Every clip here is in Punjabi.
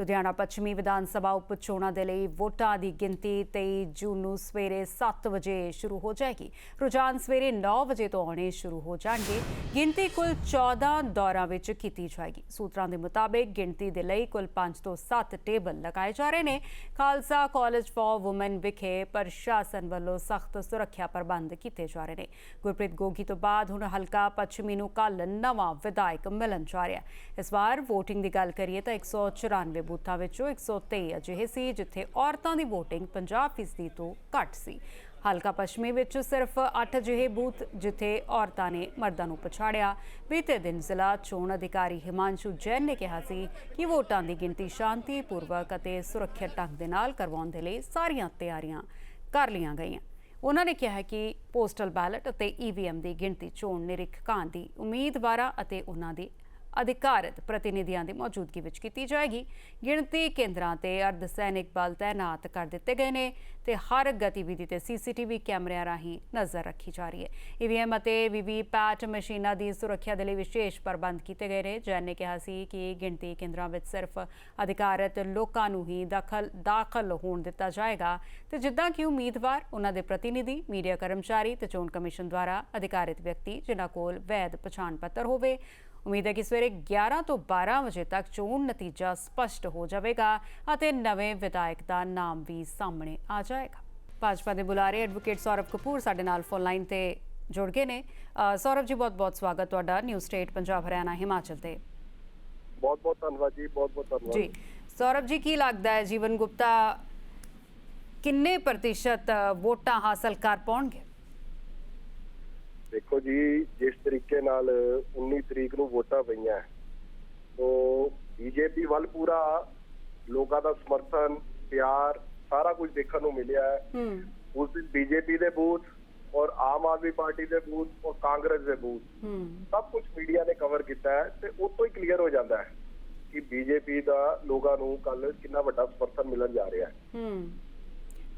ਲੁਧਿਆਣਾ ਪੱਛਮੀ ਵਿਧਾਨ ਸਭਾ ਉਪ ਚੋਣਾਂ ਦੇ ਲਈ ਵੋਟਾਂ ਦੀ ਗਿਣਤੀ 23 ਜੂਨ ਨੂੰ ਸਵੇਰੇ 7 ਵਜੇ ਸ਼ੁਰੂ ਹੋ ਜਾਏਗੀ। ਰੁਝਾਨ ਸਵੇਰੇ 9 ਵਜੇ ਤੋਂ ਆਉਣੇ ਸ਼ੁਰੂ ਹੋ ਜਾਣਗੇ। ਗਿਣਤੀ ਕੁੱਲ 14 ਦੌਰਾਂ ਵਿੱਚ ਕੀਤੀ ਜਾਏਗੀ। ਸੂਤਰਾਂ ਦੇ ਮੁਤਾਬਕ ਗਿਣਤੀ ਦੇ ਲਈ ਕੁੱਲ 5 ਤੋਂ 7 ਟੇਬਲ ਲਗਾਏ ਜਾ ਰਹੇ ਨੇ। ਖਾਲਸਾ ਕਾਲਜ ਫਾਰ ਔਮਨ ਵਿਖੇ ਪ੍ਰਸ਼ਾਸਨ ਵੱਲੋਂ ਸਖਤ ਸੁਰੱਖਿਆ ਪ੍ਰਬੰਧ ਕੀਤੇ ਜਾ ਰਹੇ ਨੇ। ਗੁਰਪ੍ਰੀਤ ਗੋਗੀ ਤੋਂ ਬਾਅਦ ਹੁਣ ਹਲਕਾ ਪੱਛਮੀ ਨੂੰ ਕੱਲ ਨਵਾਂ ਵਿਧਾਇਕ ਮਿਲਣ ਜਾ ਰਿਹਾ ਇਸ ਵਾਰ VOTING ਦੀ ਗੱਲ ਕਰੀਏ ਤਾਂ 194 ਬੂਥਾਂ ਵਿੱਚੋਂ 123 ਅਜਿਹੇ ਸੀ, ਜਿੱਥੇ ਔਰਤਾਂ ਦੀ VOTING 50% ਤੋਂ ਘੱਟ ਸੀ। ਹਲਕਾ ਪੱਛਮੀ ਵਿੱਚ ਸਿਰਫ 8 ਅਜਿਹੇ ਬੂਥ, ਜਿੱਥੇ ਔਰਤਾਂ ਨੇ ਮਰਦਾਂ ਨੂੰ ਪਛਾੜਿਆ। ਬੀਤੇ ਦਿਨ ਜ਼ਿਲ੍ਹਾ ਚੋਣ ਅਧਿਕਾਰੀ ਹਿਮਾਂਸ਼ੂ ਜੈਨ ਨੇ ਕਿਹਾ ਸੀ ਕਿ ਵੋਟਾਂ ਦੀ ਗਿਣਤੀ ਸ਼ਾਂਤੀਪੂਰਵਕ ਅਤੇ ਸੁਰੱਖਿਅਤ ਢੰਗ ਦੇ ਨਾਲ ਕਰਵਾਉਣ ਦੇ ਲਈ ਸਾਰੀਆਂ ਤਿਆਰੀਆਂ ਕਰ ਲਈਆਂ ਗਈਆਂ। ਉਹਨਾਂ ਨੇ ਕਿਹਾ ਕਿ ਪੋਸਟਲ ਬੈਲਟ ਅਤੇ ਈਵੀਐਮ ਦੀ ਗਿਣਤੀ ਚੋਣ ਨਿਰੀਖਕਾਂ ਦੀ ਉਮੀਦਵਾਰਾਂ ਅਤੇ ਉਹਨਾਂ ਦੇ ਅਧਿਕਾਰਤ ਪ੍ਰਤੀਨਿਧੀਆਂ ਦੀ ਮੌਜੂਦਗੀ ਵਿੱਚ ਕੀਤੀ ਜਾਏਗੀ। ਗਿਣਤੀ ਕੇਂਦਰਾਂ ਤੇ ਅਰਧ ਸੈਨਿਕ ਬਲ ਤਾਇਨਾਤ ਕਰ ਦਿੱਤੇ ਗਏ ਨੇ ਤੇ ਹਰ ਗਤੀਵਿਧੀ ਤੇ ਸੀਸੀਟੀਵੀ ਕੈਮਰਿਆਂ ਰਾਹੀਂ ਨਜ਼ਰ ਰੱਖੀ ਜਾ ਰਹੀ ਹੈ। ਈਵੀਐਮ ਅਤੇ ਵੀਵੀਪੈਟ ਮਸ਼ੀਨਾਂ ਦੀ ਸੁਰੱਖਿਆ ਦੇ ਲਈ ਵਿਸ਼ੇਸ਼ ਪ੍ਰਬੰਧ ਕੀਤੇ ਗਏ ਨੇ। ਜੈਨ ਨੇ ਕਿਹਾ ਸੀ ਕਿ ਗਿਣਤੀ ਕੇਂਦਰਾਂ ਵਿੱਚ ਸਿਰਫ ਅਧਿਕਾਰਤ ਲੋਕਾਂ ਨੂੰ ਹੀ ਦਾਖਲ ਦਾਖਲ ਹੋਣ ਦਿੱਤਾ ਜਾਏਗਾ। ਤੇ ਜਿੱਦਾਂ ਕਿ ਉਮੀਦਵਾਰ, ਉਹਨਾਂ ਦੇ ਪ੍ਰਤੀਨਿਧੀ, ਮੀਡੀਆ ਕਰਮਚਾਰੀ ਤੇ ਚੋਣ ਕਮਿਸ਼ਨ ਦੁਆਰਾ ਅਧਿਕਾਰਿਤ ਵਿਅਕਤੀ, ਜਿਨ੍ਹਾਂ ਕੋਲ ਵੈਧ ਪਛਾਣ ਪੱਤਰ ਹੋਵੇ ਉਮੀਦ ਹੈ ਕਿ ਸਵੇਰੇ 11 ਤੋਂ 12 ਵਜੇ ਤੱਕ ਚੋਣ ਨਤੀਜਾ ਸਪਸ਼ਟ ਹੋ ਜਾਵੇਗਾ ਅਤੇ ਨਵੇਂ ਵਿਧਾਇਕ ਦਾ ਨਾਮ ਵੀ ਸਾਹਮਣੇ ਆ ਜਾਏਗਾ। ਭਾਜਪਾ ਦੇ ਬੁਲਾਰੇ ਐਡਵੋਕੇਟ ਸੌਰਵ ਕਪੂਰ ਸਾਡੇ ਨਾਲ ਫੋਨ ਲਾਈਨ ਤੇ ਜੁੜ ਗਏ ਨੇ। ਸੌਰਵ ਜੀ ਬਹੁਤ-ਬਹੁਤ ਸਵਾਗਤ ਤੁਹਾਡਾ ਨਿਊ ਸਟੇਟ ਪੰਜਾਬ ਹਰਿਆਣਾ ਹਿਮਾਚਲ ਤੇ। ਬਹੁਤ ਬਹੁਤ ਧੰਨਵਾਦ ਜੀ ਬਹੁਤ ਬਹੁਤ ਧੰਨਵਾਦ। ਜੀ ਸੌਰਵ ਜੀ ਕੀ ਲੱਗਦਾ ਹੈ ਜੀਵਨ ਗੁਪਤਾ ਕਿੰਨੇ ਪ੍ਰਤੀਸ਼ਤ ਵੋਟਾਂ ਹਾਸਲ ਕਰ ਪਾਉਣਗੇ? ਦੇਖੋ ਜੀ ਜਿਸ ਤਰੀਕੇ ਨਾਲ 19 ਤਰੀਕ ਨੂੰ ਵੋਟਾਂ ਪਈਆਂ ਤੋ ਬੀਜੇਪੀ ਵੱਲ ਪੂਰਾ ਲੋਕਾਂ ਦਾ ਸਮਰਥਨ ਪਿਆਰ ਸਾਰਾ ਕੁਝ ਦੇਖਣ ਨੂੰ ਮਿਲਿਆ ਹੈ। ਉਸ ਦਿਨ ਬੀਜੇਪੀ ਦੇ ਬੂਥ ਔਰ ਆਮ ਆਦਮੀ ਪਾਰਟੀ ਦੇ ਬੂਥ ਔਰ ਕਾਂਗਰਸ ਦੇ ਬੂਥ ਸਭ ਕੁਝ ਮੀਡੀਆ ਨੇ ਕਵਰ ਕੀਤਾ ਹੈ ਤੇ ਉਹ ਤੋਂ ਹੀ ਕਲੀਅਰ ਹੋ ਜਾਂਦਾ ਹੈ ਕਿ ਬੀਜੇਪੀ ਦਾ ਲੋਕਾਂ ਨੂੰ ਕੱਲ ਕਿੰਨਾ ਵੱਡਾ ਸਮਰਥਨ ਮਿਲਣ ਜਾ ਰਿਹਾ ਹੈ। ਹੂੰ।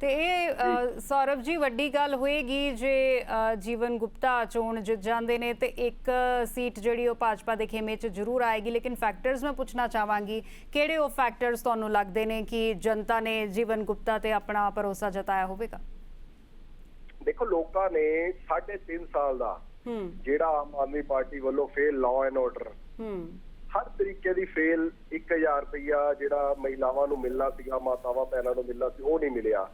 ਤੇ ਇਹ ਸੌਰਵ ਜੀ ਵੱਡੀ ਗੱਲ ਹੋਏਗੀ ਜੇ ਜੀਵਨ ਗੁਪਤਾ ਚੋਣ ਜਿੱਤ ਜਾਂਦੇ ਨੇ ਤੇ ਇੱਕ ਸੀਟ ਜਿਹੜੀ ਉਹ ਭਾਜਪਾ ਦੇ ਖੇਮੇ 'ਚ ਜ਼ਰੂਰ ਆਏਗੀ। ਲੇਕਿਨ ਫੈਕਟਰਸ ਮੈਂ ਪੁੱਛਣਾ ਚਾਹਾਂਗੀ ਕਿਹੜੇ ਉਹ ਫੈਕਟਰਸ ਤੁਹਾਨੂੰ ਲੱਗਦੇ ਨੇ ਕਿ ਜਨਤਾ ਨੇ ਜੀਵਨ ਗੁਪਤਾ ਤੇ ਆਪਣਾ ਭਰੋਸਾ ਜਤਾਇਆ ਹੋਵੇਗਾ? ਦੇਖੋ ਲੋਕਾਂ ਨੇ 3.5 ਸਾਲ ਦਾ ਜਿਹੜਾ ਆਮ ਆਦਮੀ ਪਾਰਟੀ ਵੱਲੋਂ ਫੇਲ ਲਾਅ ਐਂਡ ਆਰਡਰ ਹੂੰ। ਹਰ ਤਰੀਕੇ ਦੀ ਫੇਲ 1000 ਰੁਪਇਆ ਜਿਹੜਾ ਮਹਿਲਾਵਾਂ ਨੂੰ ਮਿਲਣਾ ਸੀਗਾ ਮਾਤਾਵਾਂ ਭੈਣਾਂ ਨੂੰ ਮਿਲਣਾ ਸੀ ਉਹ ਨਹੀਂ ਮਿਲਿਆ।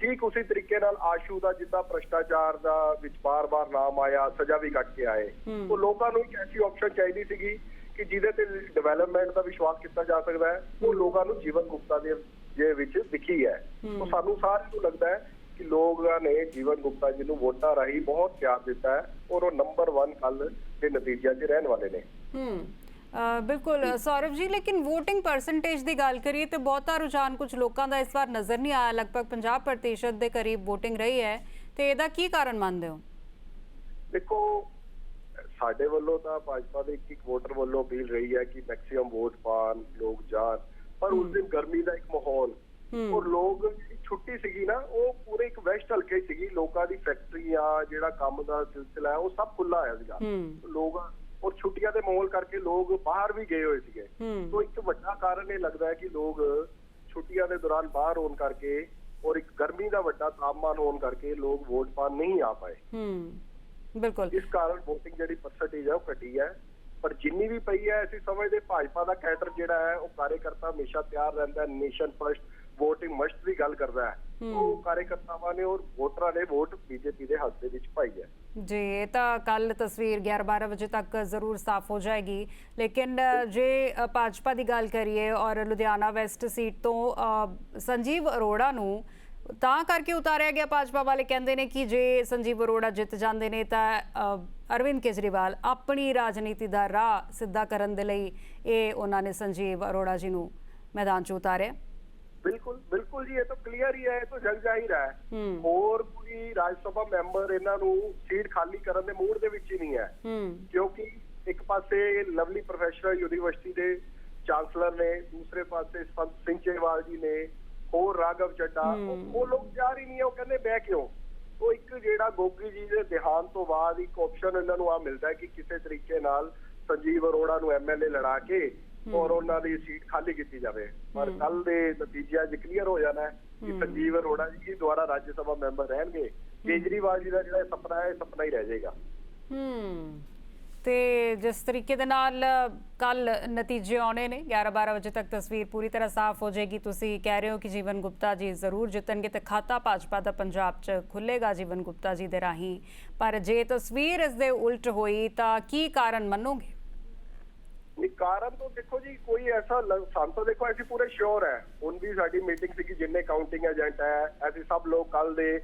ਠੀਕ ਉਸੇ ਤਰੀਕੇ ਨਾਲ ਆਸ਼ੂ ਦਾ ਜਿੱਦਾਂ ਭ੍ਰਸ਼ਟਾਚਾਰ ਦਾ ਵਿੱਚ ਬਾਰ-ਬਾਰ ਨਾਮ ਆਇਆ ਸਜ਼ਾ ਵੀ ਕੱਟ ਕੇ ਆਏ। ਉਹ ਲੋਕਾਂ ਨੂੰ ਇੱਕ ਐਸੀ ਆਪਸ਼ਨ ਚਾਹੀਦੀ ਸੀਗੀ ਕਿ ਜਿਹਦੇ ਤੇ ਡਿਵੈਲਪਮੈਂਟ ਦਾ ਵਿਸ਼ਵਾਸ ਕੀਤਾ ਜਾ ਸਕਦਾ ਹੈ ਉਹ ਲੋਕਾਂ ਨੂੰ ਜੀਵਨ ਗੁਪਤਾ ਦੇ ਦੇ ਵਿੱਚ ਦਿਖੀ ਹੈ। ਉਹ ਸਾਨੂੰ ਸਾਰਿਆਂ ਨੂੰ ਲੱਗਦਾ ਹੈ ਕਿ ਲੋਕਾਂ ਨੇ ਜੀਵਨ ਗੁਪਤਾ ਜੀ ਨੂੰ ਵੋਟਾਂ ਰਾਹੀਂ ਬਹੁਤ ਪਿਆਰ ਦਿੱਤਾ ਹੈ ਔਰ ਉਹ ਨੰਬਰ 1 ਕੱਲ ਦੇ ਨਤੀਜਿਆਂ 'ਚ ਰਹਿਣ ਵਾਲੇ ਨੇ। ਹੂੰ। ਬਿਲਕੁਲ ਸੌਰਵ ਜੀ ਲੇਕਿਨ VOTING ਪਰਸੈਂਟੇਜ ਦੀ ਗੱਲ ਕਰੀਏ ਤੇ ਬਹੁਤਾ ਰੁਝਾਨ ਕੁਝ ਲੋਕਾਂ ਦਾ ਇਸ ਵਾਰ ਨਜ਼ਰ ਨਹੀਂ ਆਇਆ। ਲਗਭਗ 50% ਦੇ ਕਰੀਬ VOTING ਰਹੀ ਹੈ। ਤੇ ਇਹਦਾ ਕੀ ਕਾਰਨ ਮੰਨਦੇ ਹੋ? ਦੇਖੋ ਸਾਡੇ ਵੱਲੋਂ ਤਾਂ ਭਾਜਪਾ ਦੇ ਇੱਕ ਇੱਕ ਵੋਟਰ ਵੱਲੋਂ ਅਪੀਲ ਰਹੀ ਹੈ ਕਿ ਮੈਕਸਿਮਮ ਵੋਟ ਪਾਣ ਲੋਕ ਜਾਣ। ਪਰ ਉਸ ਦਿਨ ਗਰਮੀ ਦਾ ਇੱਕ ਮਾਹੌਲ। ਔਰ ਲੋਕ ਛੁੱਟੀ ਸੀਗੀ ਨਾ ਉਹ ਪੂਰੇ ਇੱਕ ਵੈਸਟ ਹਲਕੇ ਸੀਗੀ। ਲੋਕਾਂ ਦੀ ਫੈਕਟਰੀਆਂ ਜਿਹੜਾ ਕੰਮ ਦਾ ਸਿਲਸਿਲਾ ਹੈ ਉਹ ਸਭ ਖੁੱਲਾ ਆਇਆ ਸੀਗਾ। ਲੋਕ ਔਰ ਛੁੱਟੀਆਂ ਦੇ ਮਾਹੌਲ ਕਰਕੇ ਲੋਕ ਬਾਹਰ ਵੀ ਗਏ ਹੋਏ ਸੀਗੇ। ਤੋਂ ਇੱਕ ਵੱਡਾ ਕਾਰਨ ਇਹ ਲੱਗਦਾ ਹੈ ਕਿ ਲੋਕ ਛੁੱਟੀਆਂ ਦੇ ਦੌਰਾਨ ਬਾਹਰ ਹੋਣ ਕਰਕੇ ਔਰ ਇੱਕ ਗਰਮੀ ਦਾ ਵੱਡਾ ਤਾਪਮਾਨ ਹੋਣ ਕਰਕੇ ਲੋਕ ਵੋਟ ਪਾਣ ਨਹੀਂ ਆ ਪਾਏ। ਹੂੰ ਬਿਲਕੁਲ। ਇਸ ਕਾਰਨ VOTING ਜਿਹੜੀ ਪਰਸੈਂਟੇਜ ਹੈ ਉਹ ਘਟੀ ਹੈ। ਪਰ ਜਿੰਨੀ ਵੀ ਪਈ ਹੈ ਅਸੀਂ ਸਮਝਦੇ ਭਾਜਪਾ ਦਾ ਕੈਡਰ ਜਿਹੜਾ ਹੈ ਉਹ ਕਾਰਜਕਰਤਾ ਹਮੇਸ਼ਾ ਤਿਆਰ ਰਹਿੰਦਾ ਹੈ ਨੇਸ਼ਨ ਫਰਸਟ VOTING ਮਸਟ ਦੀ ਗੱਲ ਕਰਦਾ ਹੈ। ਉਹ ਕਾਰਜਕਰਤਾਵਾਂ ਨੇ ਔਰ ਵੋਟਰਾਂ ਨੇ ਵੋਟ ਬੀਜੇਪੀ ਦੇ ਹੱਕ ਦੇ ਵਿੱਚ ਪਾਈ ਹੈ। ਜੀ ਇਹ ਤਾਂ ਕੱਲ ਤਸਵੀਰ 11 12 ਵਜੇ ਤੱਕ ਜ਼ਰੂਰ ਸਾਫ਼ ਹੋ ਜਾਏਗੀ। ਲੇਕਿਨ ਜੇ ਭਾਜਪਾ ਦੀ ਗੱਲ ਕਰੀਏ ਔਰ ਲੁਧਿਆਣਾ ਵੈਸਟ ਸੀਟ ਤੋਂ ਸੰਜੀਵ ਅਰੋੜਾ ਨੂੰ ਤਾਂ ਕਰਕੇ ਉਤਾਰਿਆ ਗਿਆ ਭਾਜਪਾ ਵਾਲੇ ਕਹਿੰਦੇ ਨੇ ਕਿ ਜੇ ਸੰਜੀਵ ਅਰੋੜਾ ਜਿੱਤ ਜਾਂਦੇ ਨੇ ਤਾਂ ਅਰਵਿੰਦ ਕੇਜਰੀਵਾਲ ਆਪਣੀ ਰਾਜਨੀਤੀ ਦਾ ਰਾਹ ਸਿੱਧਾ ਕਰਨ ਦੇ ਲਈ ਇਹ ਉਹਨਾਂ ਨੇ ਸੰਜੀਵ ਅਰੋੜਾ ਜੀ ਨੂੰ ਮੈਦਾਨ 'ਚ ਉਤਾਰਿਆ। ਬਿਲਕੁਲ ਬਿਲਕੁਲ ਜੀ ਇਹ ਤਾਂ ਕਲੀਅਰ ਹੀ ਹੈ ਇਹ ਤਾਂ ਜਗ ਜ਼ਾਹਿਰ ਹੈ। ਹੂੰ। ਹੋਰ ਕੋਈ ਰਾਜ ਸਭਾ ਮੈਂਬਰ ਇਹਨਾਂ ਨੂੰ ਸੀਟ ਖਾਲੀ ਕਰਨ ਦੇ ਮੂਡ ਦੇ ਵਿੱਚ ਹੀ ਨਹੀਂ ਹੈ। ਕਿਉਂਕਿ ਇੱਕ ਪਾਸੇ ਲਵਲੀ ਪ੍ਰੋਫੈਸ਼ਨਲ ਯੂਨੀਵਰਸਿਟੀ ਦੇ ਚਾਂਸਲਰ ਨੇ ਦੂਸਰੇ ਪਾਸੇ ਸੰਤ ਸਿੰਘ ਚੇਵਾਲ ਜੀ ਨੇ ਹੋਰ ਰਾਘਵ ਚੱਡਾ ਉਹ ਲੋਕ ਤਿਆਰ ਹੀ ਨਹੀਂ ਉਹ ਕਹਿੰਦੇ ਬਹਿ ਕਿਉਂ? ਉਹ ਇੱਕ ਜਿਹੜਾ ਗੋਗੀ ਜੀ ਦੇ ਦੇਹਾਂਤ ਤੋਂ ਬਾਅਦ ਇੱਕ ਆਪਸ਼ਨ ਇਹਨਾਂ ਨੂੰ ਆ ਮਿਲਦਾ ਹੈ ਕਿ ਕਿਸੇ ਤਰੀਕੇ ਨਾਲ ਸੰਜੀਵ ਅਰੋੜਾ ਨੂੰ ਐਮਐਲਏ ਲੜਾ ਕੇ ਔਰ ਉਹਨਾਂ ਦੀ ਸੀਟ ਖਾਲੀ ਕੀਤੀ ਜਾਵੇ। ਪਰ ਕੱਲ ਦੇ ਨਤੀਜਿਆਂ 'ਚ ਕਲੀਅਰ ਹੋ ਜਾਣਾ ਕਿ ਸੰਜੀਵ ਅਰੋੜਾ ਜੀ ਦੁਆਰਾ ਰਾਜ ਸਭਾ ਮੈਂਬਰ ਰਹਿਣਗੇ। ਕੇਜਰੀਵਾਲ ਜੀ ਦਾ ਜਿਹੜਾ ਸੁਪਨਾ ਹੈ ਸੁਪਨਾ ਹੀ ਰਹਿ ਜਾਏਗਾ। ਹੂੰ। ਤੇ ਜਿਸ ਤਰੀਕੇ ਦੇ ਨਾਲ ਕੱਲ ਨਤੀਜੇ ਆਉਣੇ ਨੇ 11 12 ਵਜੇ ਤੱਕ ਤਸਵੀਰ ਪੂਰੀ ਤਰ੍ਹਾਂ ਸਾਫ਼ ਹੋ ਜਾਏਗੀ। ਤੁਸੀਂ ਕਹਿ ਰਹੇ ਹੋ ਕਿ ਜੀਵਨ ਗੁਪਤਾ ਜੀ ਜ਼ਰੂਰ ਜਿੱਤਣਗੇ ਤੇ ਖਾਤਾ ਭਾਜਪਾ ਦਾ ਪੰਜਾਬ 'ਚ ਖੁੱਲੇਗਾ ਜੀਵਨ ਗੁਪਤਾ ਜੀ ਦੇ ਰਾਹੀਂ। ਪਰ ਜੇ ਤਸਵੀਰ ਇਸ ਦੇ ਉਲਟ ਹੋਈ ਤਾਂ ਕੀ ਕਾਰਨ ਮੰਨੋਗੇ? ਨਹੀਂ ਕਾਰਨ ਤੋਂ ਦੇਖੋ ਜੀ ਕੋਈ ਐਸਾ ਸਾਨੂੰ ਤਾਂ ਦੇਖੋ ਅਸੀਂ ਪੂਰੇ ਸ਼ੋਰ ਹੈ। ਹੁਣ ਵੀ ਸਾਡੀ ਮੀਟਿੰਗ ਸੀ ਕਿ ਜਿੰਨੇ ਕਾਊਂਟਿੰਗ ਏਜੰਟ ਹੈ ਅਸੀਂ ਸਭ ਲੋਕ ਕੱਲ ਦੇ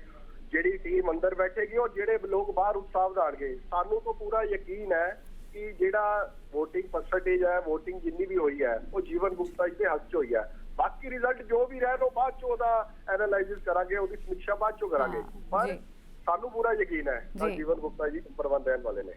ਜਿਹੜੀ ਟੀਮ ਅੰਦਰ ਬੈਠੇਗੀ ਔਰ ਜਿਹੜੇ ਲੋਕ ਬਾਹਰ ਉਤਸ਼ਾਹ ਵਧਾਣਗੇ ਸਾਨੂੰ ਤਾਂ ਪੂਰਾ ਯਕੀਨ ਹੈ ਕਿ ਜਿਹੜਾ VOTING ਪਰਸੈਂਟੇਜ ਹੈ VOTING ਜਿੰਨੀ ਵੀ ਹੋਈ ਹੈ ਉਹ ਜੀਵਨ ਗੁਪਤਾ ਜੀ ਦੇ ਹੱਕ 'ਚ ਹੋਈ ਹੈ। ਬਾਕੀ ਰਿਜ਼ਲਟ ਜੋ ਵੀ ਰਹਿਣ ਉਹ ਬਾਅਦ 'ਚ ਉਹਦਾ ਐਨਾਲਾਈਸਿਸ ਕਰਾਂਗੇ ਉਹਦੀ ਸਮੀਖਿਆ ਬਾਅਦ 'ਚੋਂ ਕਰਾਂਗੇ। ਪਰ। ਸਾਨੂੰ ਪੂਰਾ ਯਕੀਨ ਹੈ। ਜੀਵਨ ਗੁਪਤਾ ਜੀ 1 ਰਹਿਣ ਵਾਲੇ ਨੇ।